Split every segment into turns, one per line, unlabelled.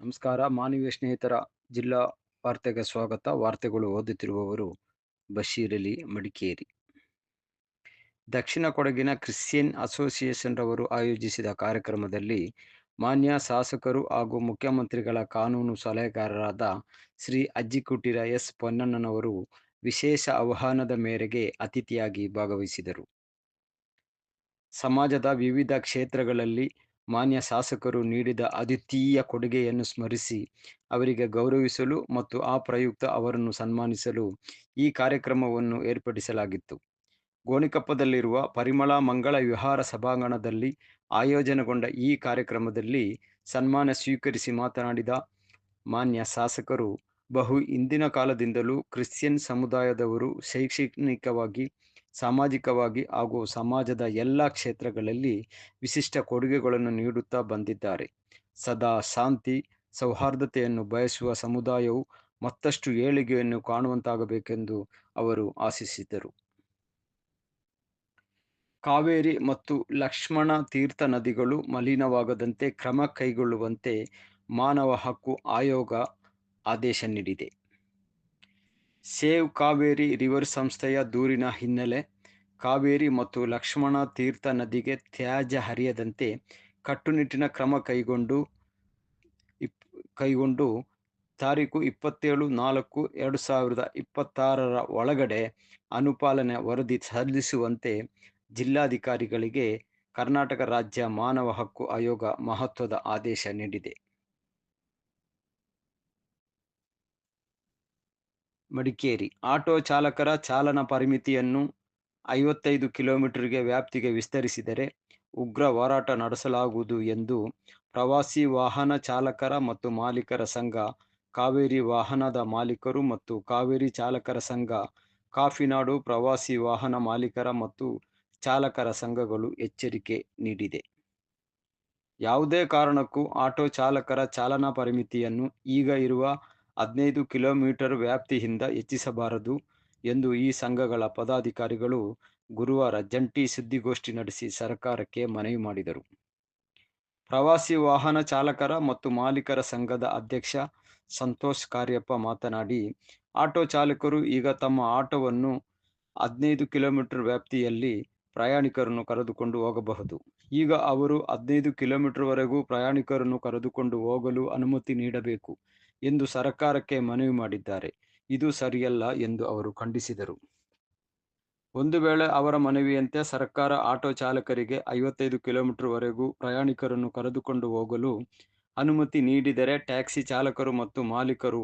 ನಮಸ್ಕಾರ, ಮಾನವೀಯ ಸ್ನೇಹಿತರ ಜಿಲ್ಲಾ ವಾರ್ತೆಗೆ ಸ್ವಾಗತ. ವಾರ್ತೆಗಳು ಓದುತ್ತಿರುವವರು ಬಶೀರಲಿ ಮಡಿಕೇರಿ. ದಕ್ಷಿಣ ಕೊಡಗಿನ ಕ್ರಿಶ್ಚಿಯನ್ ಅಸೋಸಿಯೇಷನ್ ರವರು ಆಯೋಜಿಸಿದ ಕಾರ್ಯಕ್ರಮದಲ್ಲಿ ಮಾನ್ಯ ಶಾಸಕರು ಹಾಗೂ ಮುಖ್ಯಮಂತ್ರಿಗಳ ಕಾನೂನು ಸಲಹೆಗಾರರಾದ ಶ್ರೀ ಅಜ್ಜಿಕುಟೀರ ಎಸ್ ಪೊನ್ನಣ್ಣನವರು ವಿಶೇಷ ಆಹ್ವಾನದ ಮೇರೆಗೆ ಅತಿಥಿಯಾಗಿ ಭಾಗವಹಿಸಿದರು. ಸಮಾಜದ ವಿವಿಧ ಕ್ಷೇತ್ರಗಳಲ್ಲಿ ಮಾನ್ಯ ಶಾಸಕರು ನೀಡಿದ ಅದ್ವಿತೀಯ ಕೊಡುಗೆಯನ್ನು ಸ್ಮರಿಸಿ, ಅವರಿಗೆ ಗೌರವಿಸಲು ಮತ್ತು ಆ ಪ್ರಯುಕ್ತ ಅವರನ್ನು ಸನ್ಮಾನಿಸಲು ಈ ಕಾರ್ಯಕ್ರಮವನ್ನು ಏರ್ಪಡಿಸಲಾಗಿತ್ತು. ಗೋಣಿಕಪ್ಪದಲ್ಲಿರುವ ಪರಿಮಳ ಮಂಗಳ ವಿಹಾರ ಸಭಾಂಗಣದಲ್ಲಿ ಆಯೋಜನೆಗೊಂಡ ಈ ಕಾರ್ಯಕ್ರಮದಲ್ಲಿ ಸನ್ಮಾನ ಸ್ವೀಕರಿಸಿ ಮಾತನಾಡಿದ ಮಾನ್ಯ ಶಾಸಕರು, ಬಹು ಹಿಂದಿನ ಕಾಲದಿಂದಲೂ ಕ್ರಿಶ್ಚಿಯನ್ ಸಮುದಾಯದವರು ಶೈಕ್ಷಣಿಕವಾಗಿ ಸಾಮಾಜಿಕವಾಗಿ ಹಾಗೂ ಸಮಾಜದ ಎಲ್ಲ ಕ್ಷೇತ್ರಗಳಲ್ಲಿ ವಿಶಿಷ್ಟ ಕೊಡುಗೆಗಳನ್ನು ನೀಡುತ್ತಾ ಬಂದಿದ್ದಾರೆ. ಸದಾ ಶಾಂತಿ, ಸೌಹಾರ್ದತೆಯನ್ನು ಬಯಸುವ ಸಮುದಾಯವು ಮತ್ತಷ್ಟು ಏಳಿಗೆಯನ್ನು ಕಾಣುವಂತಾಗಬೇಕೆಂದು ಅವರು ಆಶಿಸಿದರು. ಕಾವೇರಿ ಮತ್ತು ಲಕ್ಷ್ಮಣ ತೀರ್ಥ ನದಿಗಳು ಮಲಿನವಾಗದಂತೆ ಕ್ರಮ ಕೈಗೊಳ್ಳುವಂತೆ ಮಾನವ ಹಕ್ಕು ಆಯೋಗ ಆದೇಶ ನೀಡಿದೆ. ಸೇವ್ ಕಾವೇರಿ ರಿವರ್ ಸಂಸ್ಥೆಯ ದೂರಿನ ಹಿನ್ನೆಲೆ ಕಾವೇರಿ ಮತ್ತು ಲಕ್ಷ್ಮಣ ತೀರ್ಥ ನದಿಗೆ ತ್ಯಾಜ್ಯ ಹರಿಯದಂತೆ ಕಟ್ಟುನಿಟ್ಟಿನ ಕ್ರಮ ಕೈಗೊಂಡು ಇಪ್, ಕೈಗೊಂಡು ತಾರೀಕು ಇಪ್ಪತ್ತೇಳು ನಾಲ್ಕು ಎರಡು ಸಾವಿರದ ಇಪ್ಪತ್ತಾರರ ಒಳಗಡೆ ಅನುಪಾಲನೆ ವರದಿ ಸಲ್ಲಿಸುವಂತೆ ಜಿಲ್ಲಾಧಿಕಾರಿಗಳಿಗೆ ಕರ್ನಾಟಕ ರಾಜ್ಯ ಮಾನವ ಹಕ್ಕು ಆಯೋಗ ಮಹತ್ವದ ಆದೇಶ ನೀಡಿದೆ. ಮಡಿಕೇರಿ. ಆಟೋ ಚಾಲಕರ ಚಾಲನಾ ಪರಿಮಿತಿಯನ್ನು ಐವತ್ತೈದು ಕಿಲೋಮೀಟರ್ಗೆ ವ್ಯಾಪ್ತಿಗೆ ವಿಸ್ತರಿಸಿದರೆ ಉಗ್ರ ಹೋರಾಟ ನಡೆಸಲಾಗುವುದು ಎಂದು ಪ್ರವಾಸಿ ವಾಹನ ಚಾಲಕರ ಮತ್ತು ಮಾಲೀಕರ ಸಂಘ, ಕಾವೇರಿ ವಾಹನದ ಮಾಲೀಕರು ಮತ್ತು ಕಾವೇರಿ ಚಾಲಕರ ಸಂಘ, ಕಾಫಿನಾಡು ಪ್ರವಾಸಿ ವಾಹನ ಮಾಲೀಕರ ಮತ್ತು ಚಾಲಕರ ಸಂಘಗಳು ಎಚ್ಚರಿಕೆ ನೀಡಿದೆ. ಯಾವುದೇ ಕಾರಣಕ್ಕೂ ಆಟೋ ಚಾಲಕರ ಚಾಲನಾ ಪರಿಮಿತಿಯನ್ನು ಈಗ ಇರುವ ಹದಿನೈದು ಕಿಲೋಮೀಟರ್ ವ್ಯಾಪ್ತಿಯಿಂದ ಹೆಚ್ಚಿಸಬಾರದು ಎಂದು ಈ ಸಂಘಗಳ ಪದಾಧಿಕಾರಿಗಳು ಗುರುವಾರ ಜಂಟಿ ಸುದ್ದಿಗೋಷ್ಠಿ ನಡೆಸಿ ಸರ್ಕಾರಕ್ಕೆ ಮನವಿ ಮಾಡಿದರು. ಪ್ರವಾಸಿ ವಾಹನ ಚಾಲಕರ ಮತ್ತು ಮಾಲೀಕರ ಸಂಘದ ಅಧ್ಯಕ್ಷ ಸಂತೋಷ್ ಕಾರ್ಯಪ್ಪ ಮಾತನಾಡಿ, ಆಟೋ ಚಾಲಕರು ಈಗ ತಮ್ಮ ಆಟೋವನ್ನು ಹದಿನೈದು ಕಿಲೋಮೀಟರ್ ವ್ಯಾಪ್ತಿಯಲ್ಲಿ ಪ್ರಯಾಣಿಕರನ್ನು ಕರೆದುಕೊಂಡು ಹೋಗಬಹುದು. ಈಗ ಅವರು ಹದಿನೈದು ಕಿಲೋಮೀಟರ್ವರೆಗೂ ಪ್ರಯಾಣಿಕರನ್ನು ಕರೆದುಕೊಂಡು ಹೋಗಲು ಅನುಮತಿ ನೀಡಬೇಕು. ಎಂದು ಸರ್ಕಾರಕ್ಕೆ ಮನವಿ ಮಾಡಿದ್ದಾರೆ. ಇದು ಸರಿಯಲ್ಲ ಎಂದು ಅವರು ಖಂಡಿಸಿದರು. ಒಂದು ವೇಳೆ ಅವರ ಮನವಿಯಂತೆ ಸರ್ಕಾರ ಆಟೋ ಚಾಲಕರಿಗೆ ಐವತ್ತೈದು ಕಿಲೋಮೀಟರ್ ವರೆಗೂ ಪ್ರಯಾಣಿಕರನ್ನು ಕರೆದುಕೊಂಡು ಹೋಗಲು ಅನುಮತಿ ನೀಡಿದರೆ ಟ್ಯಾಕ್ಸಿ ಚಾಲಕರು ಮತ್ತು ಮಾಲೀಕರು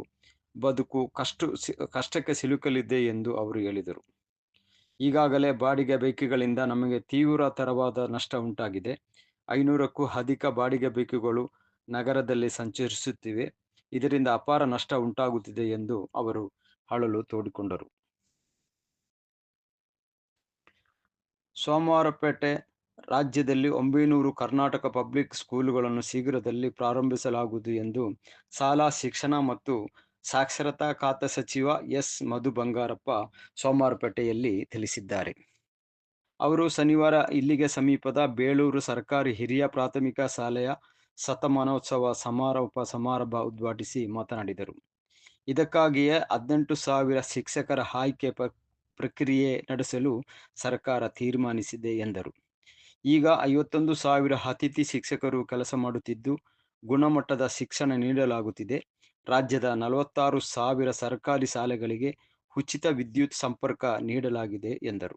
ಬದುಕು ಕಷ್ಟ ಕಷ್ಟಕ್ಕೆ ಸಿಲುಕಲಿದೆ ಎಂದು ಅವರು ಹೇಳಿದರು. ಈಗಾಗಲೇ ಬಾಡಿಗೆ ಬೈಕ್ಗಳಿಂದ ನಮಗೆ ತೀವ್ರ ತರವಾದ ನಷ್ಟ ಉಂಟಾಗಿದೆ. ಐನೂರಕ್ಕೂ ಅಧಿಕ ಬಾಡಿಗೆ ಬೈಕುಗಳು ನಗರದಲ್ಲಿ ಸಂಚರಿಸುತ್ತಿವೆ. ಇದರಿಂದ ಅಪಾರ ನಷ್ಟ ಉಂಟಾಗುತ್ತಿದೆ ಎಂದು ಅವರು ಅಳಲು ತೋಡಿಕೊಂಡರು. ಸೋಮವಾರಪೇಟೆ ರಾಜ್ಯದಲ್ಲಿ ಒಂಬೈನೂರು ಕರ್ನಾಟಕ ಪಬ್ಲಿಕ್ ಸ್ಕೂಲುಗಳನ್ನು ಶೀಘ್ರದಲ್ಲಿ ಪ್ರಾರಂಭಿಸಲಾಗುವುದು ಎಂದು ಶಾಲಾ ಶಿಕ್ಷಣ ಮತ್ತು ಸಾಕ್ಷರತಾ ಖಾತೆ ಸಚಿವ ಎಸ್. ಮಧು ಬಂಗಾರಪ್ಪ ಸೋಮವಾರಪೇಟೆಯಲ್ಲಿ ತಿಳಿಸಿದ್ದಾರೆ. ಅವರು ಶನಿವಾರ ಇಲ್ಲಿಗೆ ಸಮೀಪದ ಬೇಳೂರು ಸರ್ಕಾರಿ ಹಿರಿಯ ಪ್ರಾಥಮಿಕ ಶಾಲೆಯ ಶತಮಾನೋತ್ಸವ ಸಮಾರೋಪ, ಸಮಾರಂಭ ಉದ್ಘಾಟಿಸಿ ಮಾತನಾಡಿದರು. ಇದಕ್ಕಾಗಿಯೇ ಹದಿನೆಂಟು ಸಾವಿರ ಶಿಕ್ಷಕರ ಆಯ್ಕೆ ಪ್ರಕ್ರಿಯೆ ನಡೆಸಲು ಸರ್ಕಾರ ತೀರ್ಮಾನಿಸಿದೆ ಎಂದರು. ಈಗ ಐವತ್ತೊಂದು ಸಾವಿರ ಅತಿಥಿ ಶಿಕ್ಷಕರು ಕೆಲಸ ಮಾಡುತ್ತಿದ್ದು, ಗುಣಮಟ್ಟದ ಶಿಕ್ಷಣ ನೀಡಲಾಗುತ್ತಿದೆ. ರಾಜ್ಯದ ನಲವತ್ತಾರು ಸಾವಿರ ಸರ್ಕಾರಿ ಶಾಲೆಗಳಿಗೆ ಉಚಿತ ವಿದ್ಯುತ್ ಸಂಪರ್ಕ ನೀಡಲಾಗಿದೆ ಎಂದರು.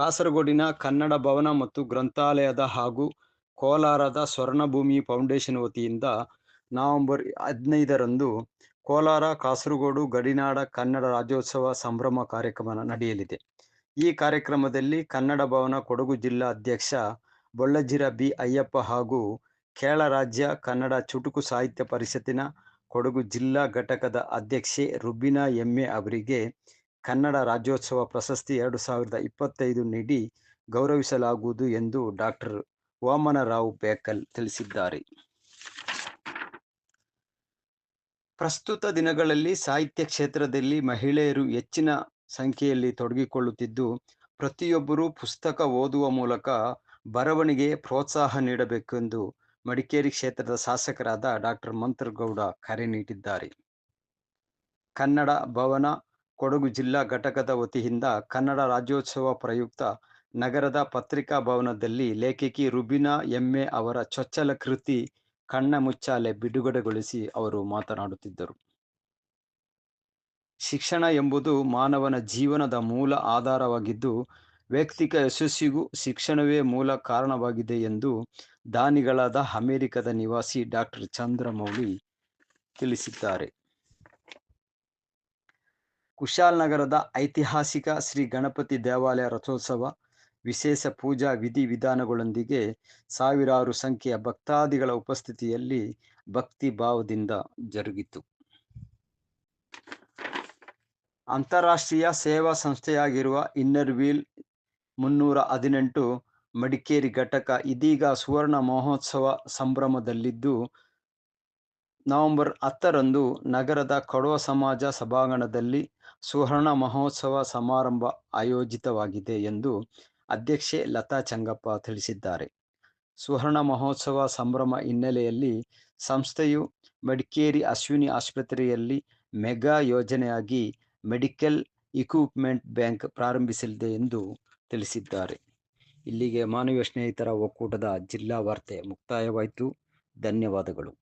ಕಾಸರಗೋಡಿನ ಕನ್ನಡ ಭವನ ಮತ್ತು ಗ್ರಂಥಾಲಯದ ಹಾಗೂ ಕೋಲಾರದ ಸ್ವರ್ಣಭೂಮಿ ಫೌಂಡೇಶನ್ ವತಿಯಿಂದ ನವೆಂಬರ್ ಹದಿನೈದರಂದು ಕೋಲಾರ, ಕಾಸರಗೋಡು, ಗಡಿನಾಡ ಕನ್ನಡ ರಾಜ್ಯೋತ್ಸವ ಸಂಭ್ರಮ ಕಾರ್ಯಕ್ರಮ ನಡೆಯಲಿದೆ. ಈ ಕಾರ್ಯಕ್ರಮದಲ್ಲಿ ಕನ್ನಡ ಭವನ ಕೊಡಗು ಜಿಲ್ಲಾ ಅಧ್ಯಕ್ಷ ಬೊಳ್ಳಜಿರ ಬಿ ಅಯ್ಯಪ್ಪ ಹಾಗೂ ಕೇರಳ ರಾಜ್ಯ ಕನ್ನಡ ಚುಟುಕು ಸಾಹಿತ್ಯ ಪರಿಷತ್ತಿನ ಕೊಡಗು ಜಿಲ್ಲಾ ಘಟಕದ ಅಧ್ಯಕ್ಷೆ ರುಬಿನಾ ಎಮ್ಮೆ ಅವರಿಗೆ ಕನ್ನಡ ರಾಜ್ಯೋತ್ಸವ ಪ್ರಶಸ್ತಿ ಎರಡು ಸಾವಿರದ ಇಪ್ಪತ್ತೈದು ನೀಡಿ ಗೌರವಿಸಲಾಗುವುದು ಎಂದು ಡಾಕ್ಟರ್ ವಾಮನರಾವ್ ಬೇಕಲ್ ತಿಳಿಸಿದ್ದಾರೆ. ಪ್ರಸ್ತುತ ದಿನಗಳಲ್ಲಿ ಸಾಹಿತ್ಯ ಕ್ಷೇತ್ರದಲ್ಲಿ ಮಹಿಳೆಯರು ಹೆಚ್ಚಿನ ಸಂಖ್ಯೆಯಲ್ಲಿ ತೊಡಗಿಕೊಳ್ಳುತ್ತಿದ್ದು, ಪ್ರತಿಯೊಬ್ಬರೂ ಪುಸ್ತಕ ಓದುವ ಮೂಲಕ ಬರವಣಿಗೆ ಪ್ರೋತ್ಸಾಹ ನೀಡಬೇಕೆಂದು ಮಡಿಕೇರಿ ಕ್ಷೇತ್ರದ ಶಾಸಕರಾದ ಡಾಕ್ಟರ್ ಮಂತ್ರಗೌಡ ಕರೆ ನೀಡಿದ್ದಾರೆ. ಕನ್ನಡ ಭವನ ಕೊಡಗು ಜಿಲ್ಲಾ ಘಟಕದ ವತಿಯಿಂದ ಕನ್ನಡ ರಾಜ್ಯೋತ್ಸವ ಪ್ರಯುಕ್ತ ನಗರದ ಪತ್ರಿಕಾ ಭವನದಲ್ಲಿ ಲೇಖಕಿ ರುಬಿನಾ ಎಮ್ಮೆ ಅವರ ಚೊಚ್ಚಲ ಕೃತಿ ಕಣ್ಣ ಮುಚ್ಚಾಲೆ ಬಿಡುಗಡೆಗೊಳಿಸಿ ಅವರು ಮಾತನಾಡುತ್ತಿದ್ದರು. ಶಿಕ್ಷಣ ಎಂಬುದು ಮಾನವನ ಜೀವನದ ಮೂಲ ಆಧಾರವಾಗಿದ್ದು, ವ್ಯಕ್ತಿಕ ಯಶಸ್ಸಿಗೂ ಶಿಕ್ಷಣವೇ ಮೂಲ ಕಾರಣವಾಗಿದೆ ಎಂದು ದಾನಿಗಳಾದ ಅಮೆರಿಕದ ನಿವಾಸಿ ಡಾಕ್ಟರ್ ಚಂದ್ರಮೌಳಿ ತಿಳಿಸಿದ್ದಾರೆ. ಕುಶಾಲನಗರದ ಐತಿಹಾಸಿಕ ಶ್ರೀ ಗಣಪತಿ ದೇವಾಲಯ ರಥೋತ್ಸವ ವಿಶೇಷ ಪೂಜಾ ವಿಧಿ ವಿಧಾನಗಳೊಂದಿಗೆ ಸಾವಿರಾರು ಸಂಖ್ಯೆಯ ಭಕ್ತಾದಿಗಳ ಉಪಸ್ಥಿತಿಯಲ್ಲಿ ಭಕ್ತಿ ಭಾವದಿಂದ ಜರುಗಿತು. ಅಂತಾರಾಷ್ಟ್ರೀಯ ಸೇವಾ ಸಂಸ್ಥೆಯಾಗಿರುವ ಇನ್ನರ್ ವೀಲ್ ಮುನ್ನೂರ ಹದಿನೆಂಟು ಮಡಿಕೇರಿ ಘಟಕ ಇದೀಗ ಸುವರ್ಣ ಮಹೋತ್ಸವ ಸಂಭ್ರಮದಲ್ಲಿದ್ದು, ನವೆಂಬರ್ ಹತ್ತರಂದು ನಗರದ ಕೊಡವ ಸಮಾಜ ಸಭಾಂಗಣದಲ್ಲಿ ಸುವರ್ಣ ಮಹೋತ್ಸವ ಸಮಾರಂಭ ಆಯೋಜಿತವಾಗಿದೆ ಎಂದು ಅಧ್ಯಕ್ಷೆ ಲತಾ ಚಂಗಪ್ಪ ತಿಳಿಸಿದ್ದಾರೆ. ಸುವರ್ಣ ಮಹೋತ್ಸವ ಸಂಭ್ರಮ ಹಿನ್ನೆಲೆಯಲ್ಲಿ ಸಂಸ್ಥೆಯು ಮಡಿಕೇರಿ ಅಶ್ವಿನಿ ಆಸ್ಪತ್ರೆಯಲ್ಲಿ ಮೆಗಾ ಯೋಜನೆಯಾಗಿ ಮೆಡಿಕಲ್ ಇಕ್ವಿಪ್ಮೆಂಟ್ ಬ್ಯಾಂಕ್ ಪ್ರಾರಂಭಿಸಲಿದೆ ಎಂದು ತಿಳಿಸಿದ್ದಾರೆ. ಇಲ್ಲಿಗೆ ಮಾನವೀಯ ಸ್ನೇಹಿತರ ಒಕ್ಕೂಟದ ಜಿಲ್ಲಾ ವಾರ್ತೆ ಮುಕ್ತಾಯವಾಯಿತು. ಧನ್ಯವಾದಗಳು.